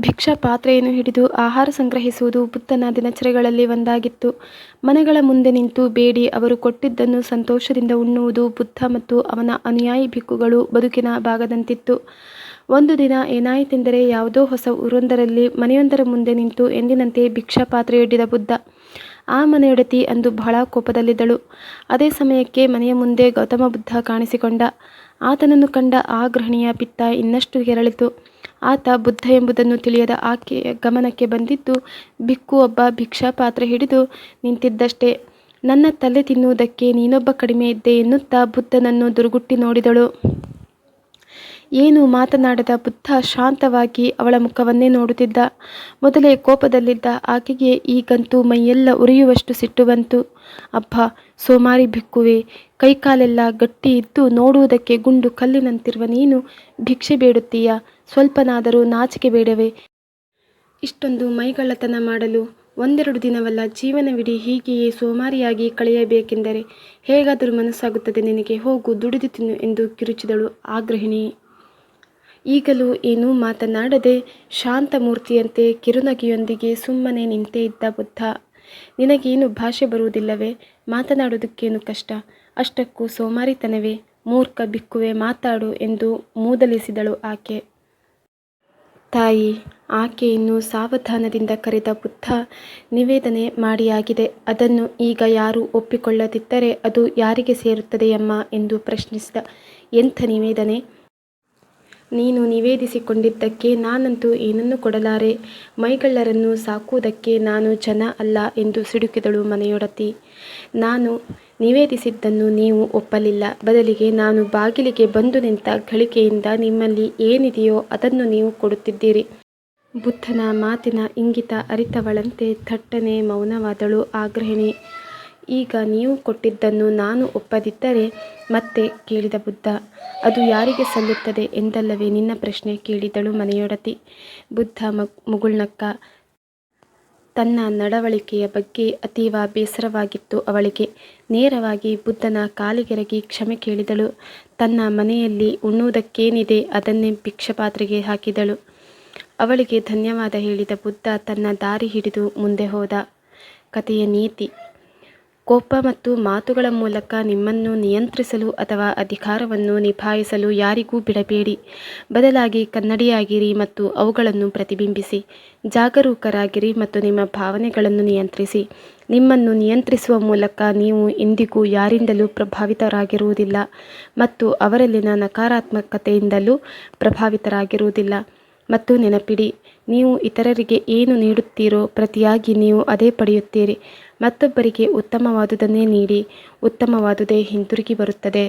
ಭಿಕ್ಷಾ ಪಾತ್ರೆಯನ್ನು ಹಿಡಿದು ಆಹಾರ ಸಂಗ್ರಹಿಸುವುದು ಬುದ್ಧನ ದಿನಚರಿಗಳಲ್ಲಿ ಒಂದಾಗಿತ್ತು. ಮನೆಗಳ ಮುಂದೆ ನಿಂತು ಬೇಡಿ, ಅವರು ಕೊಟ್ಟಿದ್ದನ್ನು ಸಂತೋಷದಿಂದ ಉಣ್ಣುವುದು ಬುದ್ಧ ಮತ್ತು ಅವನ ಅನುಯಾಯಿ ಭಿಕ್ಕುಗಳು ಬದುಕಿನ ಭಾಗದಂತಿತ್ತು. ಒಂದು ದಿನ ಏನಾಯಿತೆಂದರೆ, ಯಾವುದೋ ಹೊಸ ಊರೊಂದರಲ್ಲಿ ಮನೆಯೊಂದರ ಮುಂದೆ ನಿಂತು ಎಂದಿನಂತೆ ಭಿಕ್ಷಾ ಪಾತ್ರೆಯೊಡ್ಡಿದ ಬುದ್ಧ. ಆ ಮನೆಯೊಡತಿ ಅಂದು ಬಹಳ ಕೋಪದಲ್ಲಿದ್ದಳು. ಅದೇ ಸಮಯಕ್ಕೆ ಮನೆಯ ಮುಂದೆ ಗೌತಮ ಬುದ್ಧ ಕಾಣಿಸಿಕೊಂಡ. ಆತನನ್ನು ಕಂಡ ಆ ಗೃಹಿಣಿಯ ಪಿತ್ತ ಇನ್ನಷ್ಟು ಕೆರಳಿತು. ಆತ ಬುದ್ಧ ಎಂಬುದನ್ನು ತಿಳಿಯದ ಆಕೆಯ ಗಮನಕ್ಕೆ ಬಂದಿದ್ದು, ಭಿಕ್ಕು ಒಬ್ಬ ಭಿಕ್ಷಾ ಪಾತ್ರೆ ಹಿಡಿದು ನಿಂತಿದ್ದಷ್ಟೇ. ನನ್ನ ತಲೆ ತಿನ್ನುವುದಕ್ಕೆ ನೀನೊಬ್ಬ ಕಡಿಮೆ ಇದ್ದೆ ಎನ್ನುತ್ತಾ ಬುದ್ಧನನ್ನು ದುರುಗುಟ್ಟಿ ನೋಡಿದಳು. ಏನೂ ಮಾತನಾಡದ ಬುದ್ಧ ಶಾಂತವಾಗಿ ಅವಳ ಮುಖವನ್ನೇ ನೋಡುತ್ತಿದ್ದ. ಮೊದಲೇ ಕೋಪದಲ್ಲಿದ್ದ ಆಕೆಗೆ ಈಗಂತೂ ಮೈಯೆಲ್ಲ ಉರಿಯುವಷ್ಟು ಸಿಟ್ಟು ಬಂತು. ಅಬ್ಬ, ಸೋಮಾರಿ ಬಿಕ್ಕುವೆ ಕೈಕಾಲೆಲ್ಲ ಗಟ್ಟಿ ಇದ್ದು ನೋಡುವುದಕ್ಕೆ ಗುಂಡು ಕಲ್ಲಿನಂತಿರುವ ನೀನು ಭಿಕ್ಷೆ ಬೇಡುತ್ತೀಯ ಸ್ವಲ್ಪನಾದರೂ ನಾಚಿಕೆ ಬೇಡವೆ ಇಷ್ಟೊಂದು ಮೈಗಳ್ಳತನ ಮಾಡಲು? ಒಂದೆರಡು ದಿನವಲ್ಲ ಜೀವನವಿಡೀ ಹೀಗೆಯೇ ಸೋಮಾರಿಯಾಗಿ ಕಳೆಯಬೇಕೆಂದರೆ ಹೇಗಾದರೂ ಮನಸ್ಸಾಗುತ್ತದೆ ನಿನಗೆ ಹೋಗು, ದುಡಿದು ತಿನ್ನು ಎಂದು ಕಿರುಚಿದಳು ಆ ಗೃಹಿಣಿ. ಈಗಲೂ ಏನೂ ಮಾತನಾಡದೆ ಶಾಂತಮೂರ್ತಿಯಂತೆ ಕಿರುನಗೆಯೊಂದಿಗೆ ಸುಮ್ಮನೆ ನಿಂತೇ ಇದ್ದ ಬುದ್ಧ. ನಿನಗೇನು ಭಾಷೆ ಬರುವುದಿಲ್ಲವೇ? ಮಾತನಾಡೋದಕ್ಕೇನು ಕಷ್ಟ? ಅಷ್ಟಕ್ಕೂ ಸೋಮಾರಿತನವೇ? ಮೂರ್ಖ ಬಿಕ್ಕುವೆ ಮಾತಾಡು ಎಂದು ಮೂದಲಿಸಿದಳು ಆಕೆ. ತಾಯಿ ಆಕೆಯನ್ನು ಸಾವಧಾನದಿಂದ ಕರೆದ ಬುದ್ಧ ನಿವೇದನೆ ಮಾಡಿಯಾಗಿದೆ. ಅದನ್ನು ಈಗ ಯಾರೂ ಒಪ್ಪಿಕೊಳ್ಳದಿದ್ದರೆ ಅದು ಯಾರಿಗೆ ಸೇರುತ್ತದೆಯಮ್ಮ ಎಂದು ಪ್ರಶ್ನಿಸಿದ. ಎಂಥ ನಿವೇದನೆ? ನೀನು ನಿವೇದಿಸಿಕೊಂಡಿದ್ದಕ್ಕೆ ನಾನಂತೂ ಏನನ್ನು ಕೊಡಲಾರೆ. ಮೈಗಳ್ಳರನ್ನು ಸಾಕುವುದಕ್ಕೆ ನಾನು ಜನ ಅಲ್ಲ ಎಂದು ಸಿಡುಕಿದಳು ಮನೆಯೊಡತಿ. ನಾನು ನಿವೇದಿಸಿದ್ದನ್ನು ನೀವು ಒಪ್ಪಲಿಲ್ಲ. ಬದಲಿಗೆ ನಾನು ಬಾಗಿಲಿಗೆ ಬಂದು ನಿಂತ ಗಳಿಕೆಯಿಂದ ನಿಮ್ಮಲ್ಲಿ ಏನಿದೆಯೋ ಅದನ್ನು ನೀವು ಕೊಡುತ್ತಿದ್ದೀರಿ. ಬುದ್ಧನ ಮಾತಿನ ಇಂಗಿತ ಅರಿತವಳಂತೆ ಥಟ್ಟನೆ ಮೌನವಾದಳು ಆ ಗೃಹಿಣಿ. ಈಗ ನೀವು ಕೊಟ್ಟಿದ್ದನ್ನು ನಾನು ಒಪ್ಪದಿದ್ದರೆ? ಮತ್ತೆ ಕೇಳಿದ ಬುದ್ಧ. ಅದು ಯಾರಿಗೆ ಸಲ್ಲುತ್ತದೆ ಎಂದಲ್ಲವೇ ನಿನ್ನ ಪ್ರಶ್ನೆ ಕೇಳಿದಳು ಮನೆಯೊಡತಿ. ಬುದ್ಧ ಮುಗುಳ್ನಕ್ಕ. ತನ್ನ ನಡವಳಿಕೆಯ ಬಗ್ಗೆ ಅತೀವ ಬೇಸರವಾಗಿತ್ತು ಅವಳಿಗೆ. ನೇರವಾಗಿ ಬುದ್ಧನ ಕಾಲಿಗೆರಗಿ ಕ್ಷಮೆ ಕೇಳಿದಳು. ತನ್ನ ಮನೆಯಲ್ಲಿ ಉಣ್ಣುವುದಕ್ಕೇನಿದೆ ಅದನ್ನೇ ಭಿಕ್ಷಪಾತ್ರೆಗೆ ಹಾಕಿದಳು. ಅವಳಿಗೆ ಧನ್ಯವಾದ ಹೇಳಿದ ಬುದ್ಧ ತನ್ನ ದಾರಿ ಹಿಡಿದು ಮುಂದೆ ಹೋದ. ಕಥೆಯ ನೀತಿ: ಕೋಪ ಮತ್ತು ಮಾತುಗಳ ಮೂಲಕ ನಿಮ್ಮನ್ನು ನಿಯಂತ್ರಿಸಲು ಅಥವಾ ಅಧಿಕಾರವನ್ನು ನಿಭಾಯಿಸಲು ಯಾರಿಗೂ ಬಿಡಬೇಡಿ. ಬದಲಾಗಿ ಕನ್ನಡಿಯಾಗಿರಿ ಮತ್ತು ಅವುಗಳನ್ನು ಪ್ರತಿಬಿಂಬಿಸಿ. ಜಾಗರೂಕರಾಗಿರಿ ಮತ್ತು ನಿಮ್ಮ ಭಾವನೆಗಳನ್ನು ನಿಯಂತ್ರಿಸಿ. ನಿಮ್ಮನ್ನು ನಿಯಂತ್ರಿಸುವ ಮೂಲಕ ನೀವು ಇಂದಿಗೂ ಯಾರಿಂದಲೂ ಪ್ರಭಾವಿತರಾಗಿರುವುದಿಲ್ಲ ಮತ್ತು ಅವರಲ್ಲಿನ ನಕಾರಾತ್ಮಕತೆಯಿಂದಲೂ ಪ್ರಭಾವಿತರಾಗಿರುವುದಿಲ್ಲ. ಮತ್ತು ನೆನಪಿಡಿ, ನೀವು ಇತರರಿಗೆ ಏನು ನೀಡುತ್ತೀರೋ ಪ್ರತಿಯಾಗಿ ನೀವು ಅದೇ ಪಡೆಯುತ್ತೀರಿ. ಮತ್ತೊಬ್ಬರಿಗೆ ಉತ್ತಮವಾದುದನ್ನೇ ನೀಡಿ, ಉತ್ತಮವಾದುದೇ ಹಿಂತಿರುಗಿ ಬರುತ್ತದೆ.